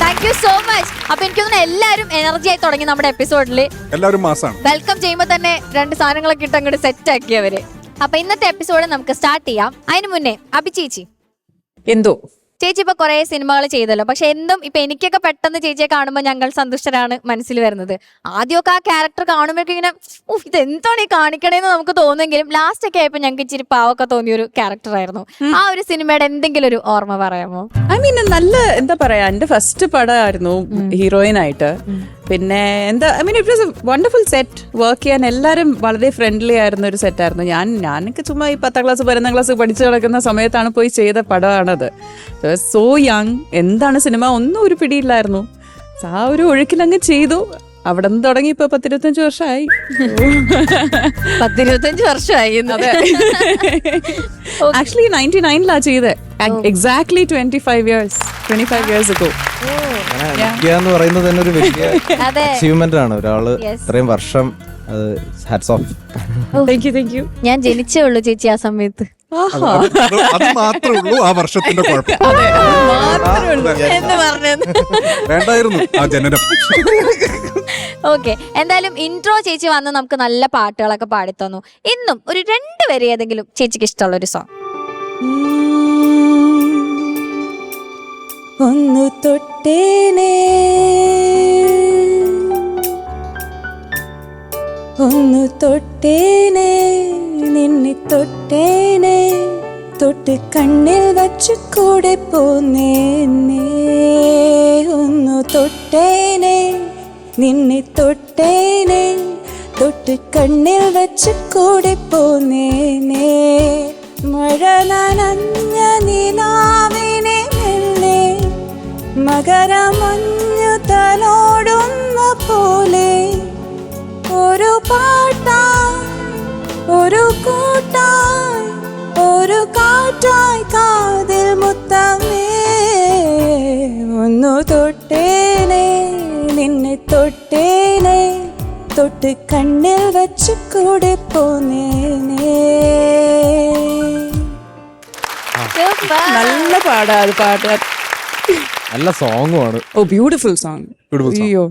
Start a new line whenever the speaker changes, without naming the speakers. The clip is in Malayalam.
താങ്ക് യു സോ മച്ച് അപ്പൊ എനിക്കൊന്നും എല്ലാവരും എനർജി ആയി തുടങ്ങി നമ്മുടെ എപ്പിസോഡിൽ
എല്ലാവരും മാസാണ്.
വെൽക്കം ചെയ്യുമ്പോൾ തന്നെ രണ്ട് സാധനങ്ങളൊക്കെ ഇട്ട് അങ്ങോട്ട് സെറ്റ് ആക്കി അവർ അപ്പൊ ഇന്നത്തെ എപ്പിസോഡ് നമുക്ക് സ്റ്റാർട്ട് ചെയ്യാം. അതിനു മുന്നേ അഭിചേച്ചി.
എന്തോ?
ചേച്ചി ഇപ്പൊ കുറെ സിനിമകൾ ചെയ്തല്ലോ. പക്ഷെ എന്തും ഇപ്പൊ എനിക്കൊക്കെ പെട്ടെന്ന് ചേച്ചിയെ കാണുമ്പോൾ ഞങ്ങൾ സന്തുഷ്ടരാണ് മനസ്സിൽ വരുന്നത്. ആദ്യമൊക്കെ ആ ക്യാരക്ടർ കാണുമ്പോഴേക്കും ഇങ്ങനെ ഉഫ് ഇത് എന്താണ് ഈ കാണിക്കണേന്ന് നമുക്ക് തോന്നുമെങ്കിലും ലാസ്റ്റ് ഒക്കെ ആയപ്പോ ഞങ്ങൾക്ക് ഇച്ചിരി പാവൊക്കെ തോന്നിയ ഒരു ക്യാരക്ടർ ആയിരുന്നു ആ ഒരു സിനിമയുടെ എന്തെങ്കിലും ഒരു ഓർമ്മ പറയാമോ?
ഐ മീൻ നല്ല എന്താ പറയാ എന്റെ ഫസ്റ്റ് പടമായിരുന്നു ഹീറോയിൻ ആയിട്ട്. പിന്നെ എന്താ I mean it was a wonderful set work ചെയ്യാൻ എല്ലാവരും വളരെ ഫ്രണ്ട്ലി ആയിരുന്ന ഒരു സെറ്റ് ആയിരുന്നു. ഞാൻ ഞാനൊക്കെ ചുമ്മാ ഈ പത്താം ക്ലാസ് പതിനൊന്നാം ക്ലാസ് പഠിച്ചു കിടക്കുന്ന സമയത്താണ് പോയി ചെയ്ത പടമാണത്. സോ യങ് എന്താണ് സിനിമ ഒന്നും ഒരു പിടിയില്ലായിരുന്നു. ആ ഒരു ഒഴുക്കിനങ്ങ് ചെയ്തു. അവിടെ നിന്ന് തുടങ്ങി ഇപ്പൊ പത്തിരുപത്തഞ്ച് വർഷമായി.
പത്തിരുപത്തഞ്ച് വർഷമായി
ആക്ച്വലി നയന്റി നയനിലാ ചെയ്തത് exactly twenty five years twenty five years
നടിക്കുക എന്ന് പറയുന്നത് തന്നെ ഒരു വലിയ
അതെ.
അച്ചീവ്മെന്റ് ആണ്.
ഒരാൾ
ഇത്രയും വർഷം hats off
thank you thank you
ഞാൻ ജനിച്ചേ ഉള്ളൂ ചേച്ചി ആ സമയത്ത്.
അത് അത് മാത്രമേ ഉള്ളൂ ആ വർഷത്തിന്റെ കുഴപ്പം. വേണ്ടായിരുന്നു ആ ജനനം.
ഓക്കെ എന്തായാലും ഇൻട്രോ ചേച്ചി വന്ന് നമുക്ക് നല്ല പാട്ടുകളൊക്കെ പാടിത്തന്നു. ഇന്നും ഒരു രണ്ട് വരെ ഏതെങ്കിലും ചേച്ചിക്ക് ഇഷ്ടമുള്ള ഒരു സോങ്
ഒന്നു തൊട്ടേനെ ഒന്നു തൊട്ടേനെ നിന്നെ തൊട്ടേനെ തൊട്ട് കണ്ണിൽ വച്ചു കൂടെ പോന്നേനെ ഒന്നു തൊട്ടേനെ നിന്നെ തൊട്ടേനെ തൊട്ട് കണ്ണിൽ വച്ചു കൂടെ പോന്നേനെ മകരമഞ്ഞു തലോടുന്ന പോലെ ഒരു പാട്ടായി ഒരു കൂട്ടായി ഒരു കാറ്റായി കാതിൽ മുത്തമേ ഒന്നു തൊട്ടേനെ നിന്നെ തൊട്ടേനെ തൊട്ട് കണ്ണിൽ വച്ച് കൂടെ പോന്നേനെ. നല്ല പാടാ അത് പാട്ട്.
നല്ല സോങ്ങുമാണ്
ഓ ബ്യൂട്ടിഫുൾ സോങ്. അയ്യോ.